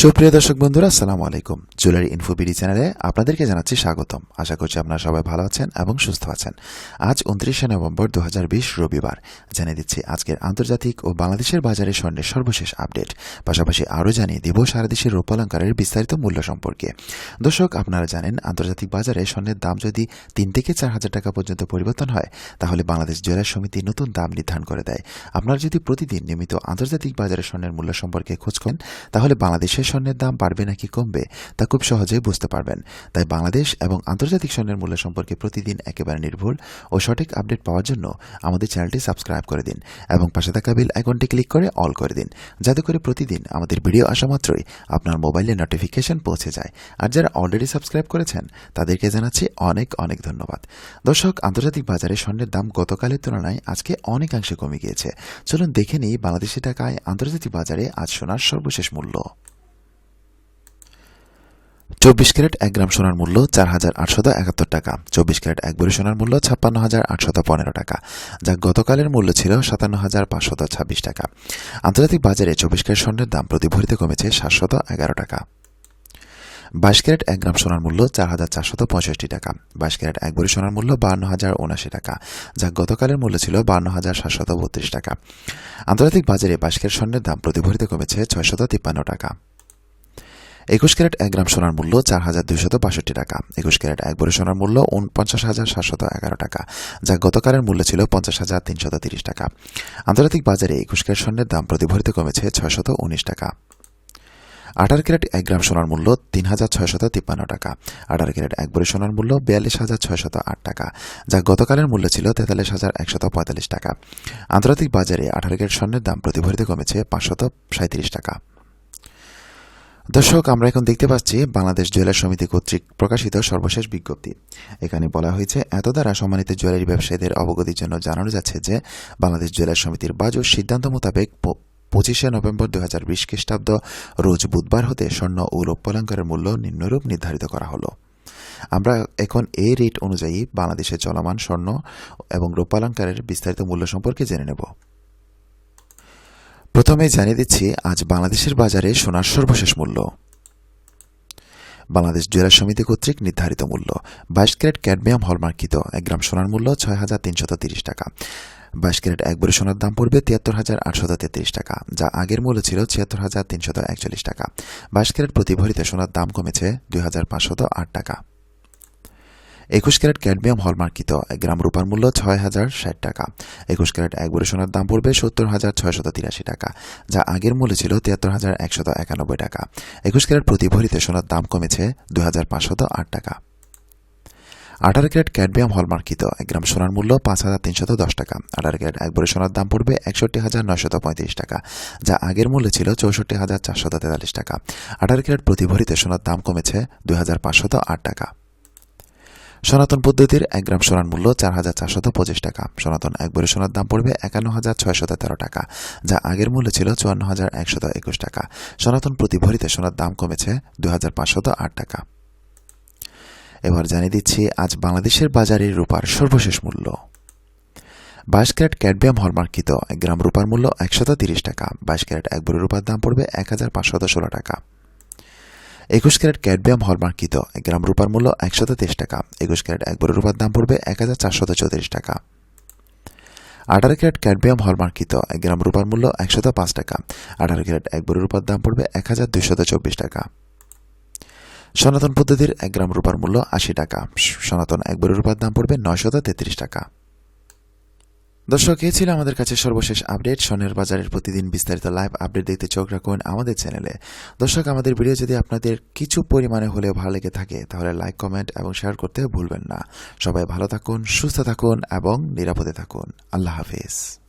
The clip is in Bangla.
সুপ্রিয় দর্শক বন্ধুরা আসসালামু আলাইকুম। জুয়েলারি ইনফো বিডি চ্যানেলে আপনাদেরকে জানাচ্ছি স্বাগতম। আশা করছি আপনারা সবাই ভালো আছেন এবং সুস্থ আছেন। আজ উনত্রিশে নভেম্বর দু হাজার বিশ রবিবার। জানিয়ে দিচ্ছি আজকের আন্তর্জাতিক ও বাংলাদেশের বাজারে স্বর্ণের সর্বশেষ আপডেট। পাশাপাশি আরও জানিয়ে দেব সারা দেশের রূপালঙ্কারের বিস্তারিত মূল্য সম্পর্কে। দর্শক, আপনারা জানেন, আন্তর্জাতিক বাজারে স্বর্ণের দাম যদি তিন থেকে চার হাজার টাকা পর্যন্ত পরিবর্তন হয়, তাহলে বাংলাদেশ জুয়েলার সমিতি নতুন দাম নির্ধারণ করে দেয়। আপনারা যদি প্রতিদিন নিয়মিত আন্তর্জাতিক বাজারে স্বর্ণের মূল্য সম্পর্কে খোঁজ করেন, তাহলে বাংলাদেশের স্বর্ণের দাম বাড়বে নাকি কমবে, তা খুব সহজেই বুঝতে পারবেন। তাই বাংলাদেশ এবং আন্তর্জাতিক স্বর্ণের মূল্য সম্পর্কে প্রতিদিন একেবারে নির্ভুল ও সঠিক আপডেট পাওয়ার জন্য আমাদের চ্যানেলটি সাবস্ক্রাইব করে দিন এবং পাশে থাকা বিল আইকনটি ক্লিক করে অল করে দিন। যাতে করে প্রতিদিন আমাদের ভিডিও আসা মাত্রই আপনার মোবাইলে নোটিফিকেশন পৌঁছে যায়। আর যারা অলরেডি সাবস্ক্রাইব করেছেন, তাদেরকে জানাচ্ছি অনেক অনেক ধন্যবাদ। দর্শক, আন্তর্জাতিক বাজারে স্বর্ণের দাম গতকালের তুলনায় আজকে অনেকাংশে কমে গিয়েছে। চলুন দেখে নিই বাংলাদেশি টাকায় আন্তর্জাতিক বাজারে আজ সোনার সর্বশেষ মূল্য। চব্বিশ ক্যারেট এক গ্রাম সোনার মূল্য চার হাজার আটশত একাত্তর টাকা। চব্বিশ ক্যারেট এক বড়ি সোনার মূল্য ছাপ্পান্ন হাজার আটশত পনেরো টাকা, যা গতকালের মূল্য ছিল সাতান্ন হাজার পাঁচশত ছাব্বিশ টাকা। আন্তর্জাতিক বাজারে চব্বিশ ক্যারেট স্বর্ণের দাম প্রতি ভরিতে কমেছে সাতশত এগারো টাকা। বাইশ ক্যারেট এক গ্রাম সোনার মূল্য চার হাজার চারশত পঁয়ষট্টি টাকা, বাইশ ক্যারেট এক বড়ি সোনার মূল্য বান্ন হাজার উনাশি টাকা, যা গতকালের মূল্য ছিল বান্ন হাজার সাতশত বত্রিশ টাকা। আন্তর্জাতিক বাজারে বাইশ ক্যারেট স্বর্ণের দাম প্রতি ভরিতে কমেছে ছয়শত তিপ্পান্ন টাকা। একুশ ক্যারেট এক গ্রাম সোনার মূল্য চার হাজার দুইশত বাষট্টি টাকা। একুশ ক্যারেট এক বড়ি সোনার মূল্য উনপঞ্চাশ হাজার সাতশত এগারো টাকা, যা গতকালের মূল্য ছিল পঞ্চাশ হাজার তিনশত তিরিশ টাকা। আন্তর্জাতিক বাজারে একুশ ক্যারেট স্বর্ণের দাম প্রতি ভরিতে কমেছে ছয়শত উনিশ টাকা। আঠারো ক্যারেট এক গ্রাম সোনার মূল্য তিন হাজার ছয়শত তিপ্পান্ন টাকা। আঠারো ক্যারেট এক বড়ি সোনার মূল্য বিয়াল্লিশ হাজার ছয়শত আট টাকা, যা গতকালের মূল্য ছিল তেতাল্লিশ হাজার একশত পঁয়তাল্লিশ টাকা। আন্তর্জাতিক বাজারে আঠারো ক্যারেট স্বর্ণের দাম প্রতি ভরিতে কমেছে পাঁচশত সাঁত্রিশ টাকা। দর্শক, আমরা এখন দেখতে পাচ্ছি বাংলাদেশ জুয়েলার সমিতি কর্তৃক প্রকাশিত সর্বশেষ বিজ্ঞপ্তি। এখানে বলা হয়েছে এত দ্বারা সম্মানিত জুয়েলারি ব্যবসায়ীদের অবগতির জন্য জানানো যাচ্ছে যে, বাংলাদেশ জুয়েলার সমিতির বাজুর সিদ্ধান্ত মোতাবেক পঁচিশে নভেম্বর দু হাজার বিশ খ্রিস্টাব্দ রোজ বুধবার হতে স্বর্ণ ও রৌপ্যলঙ্কারের মূল্য নিম্নরূপ নির্ধারিত করা হলো। আমরা এখন এই রেট অনুযায়ী বাংলাদেশে চলমান স্বর্ণ এবং রৌপ্যালঙ্কারের বিস্তারিত মূল্য সম্পর্কে জেনে নেব। প্রথমে জানিয়ে দিচ্ছি, আজ বাংলাদেশের বাজারে সোনার সর্বশেষ মূল্য। বাংলাদেশ জুয়েলার সমিতি কর্তৃক নির্ধারিত মূল্য। বাইশ ক্যারেট ক্যাডমিয়াম হলমার্কিত, এক গ্রাম সোনার মূল্য ছয় হাজার তিনশত তিরিশ টাকা। বাইশ ক্যারেট এক বড়ি সোনার দাম পড়বে তিয়াত্তর হাজার আটশত তেত্রিশ টাকা, যা আগের মূল্য ছিল ছিয়াত্তর হাজার তিনশত একচল্লিশ টাকা। বাইশ ক্যারেট প্রতি ভরিতে সোনার দাম কমেছে দুই হাজার পাঁচশত আট টাকা। একুশ ক্যারেট ক্যাডমিয়াম হলমার্কিত। এক গ্রাম রূপার মূল্য ছয় হাজার ষাট টাকা। একুশ ক্যারেট এক বড়ি সোনার দাম পড়বে সত্তর হাজার ছয়শত তিরাশি টাকা, যা আগের মূল্য ছিল তিয়াত্তর হাজার একশত একানব্বই টাকা। একুশ ক্যারেট প্রতি ভরিতে সোনার দাম কমেছে দু হাজার পাঁচশত আট টাকা। আঠারো ক্যারেট ক্যাডমিয়াম হলমার্কিত। এক গ্রাম সোনার মূল্য পাঁচ হাজার তিনশত দশ টাকা। আঠারো ক্যারেট এক বড়ি সোনার দাম পড়বে একষট্টি হাজার নয়শত পঁয়ত্রিশ টাকা, যা আগের মূল্য ছিল চৌষট্টি হাজার চারশত তেতাল্লিশ টাকা। আঠারো ক্যারেট প্রতি ভরিতে সোনার দাম কমেছে দুই হাজার পাঁচশত আট টাকা। সনাতন পদ্ধতির এক গ্রাম সোনার মূল্য চার হাজার চারশত পঁচিশ টাকা। সনাতন এক বড়ি সোনার দাম পড়বে একান্ন হাজার ছয়শত তেরো টাকা, যা আগের মূল্য ছিল চুয়ান্ন হাজার একশত একুশ টাকা। সনাতন প্রতি ভরিতে সোনার দাম কমেছে দুই হাজার পাঁচশত আট টাকা। এবার জানিয়ে দিচ্ছি, আজ বাংলাদেশের বাজারে রূপার সর্বশেষ মূল্য। বাইশ ক্যারেট ক্যাডমিয়াম হলমার্কিত এক গ্রাম রূপার মূল্য একশত তিরিশ টাকা। বাইশ ক্যারেট এক বড়ি রূপার দাম পড়বে এক হাজার পাঁচশত ষোলো টাকা। একুশ ক্যারেট ক্যাডমিয়াম হলমার্কিত এক গ্রাম রূপার মূল্য একশত তেইশ টাকা। একুশ ক্যারেট এক বড়ি রূপার দাম পড়বে এক হাজার চারশত চৌত্রিশ টাকা। আঠারো ক্যারেট ক্যাডমিয়াম হলমার্কিত এক গ্রাম রূপার মূল্য একশত পাঁচ টাকা। আঠারো ক্যারেট এক বড়ি রূপার দাম পড়বে এক হাজার দুইশত চব্বিশ টাকা। সনাতন পদ্ধতির এক গ্রাম রূপার মূল্য আশি টাকা। সনাতন এক বড়ি রূপার দাম পড়বে নয়শত তেত্রিশ টাকা। দর্শক, এ ছিল আমাদের কাছে সর্বশেষ আপডেট। স্বর্ণের বাজারের প্রতিদিন বিস্তারিত লাইভ আপডেট দেখতে চোখ রাখুন আমাদের চ্যানেলে। দর্শক, আমাদের ভিডিও যদি আপনাদের কিছু পরিমাণে হলেও ভালো লেগে থাকে, তাহলে লাইক, কমেন্ট এবং শেয়ার করতে ভুলবেন না। সবাই ভালো থাকুন, সুস্থ থাকুন এবং নিরাপদে থাকুন। আল্লাহ হাফিজ।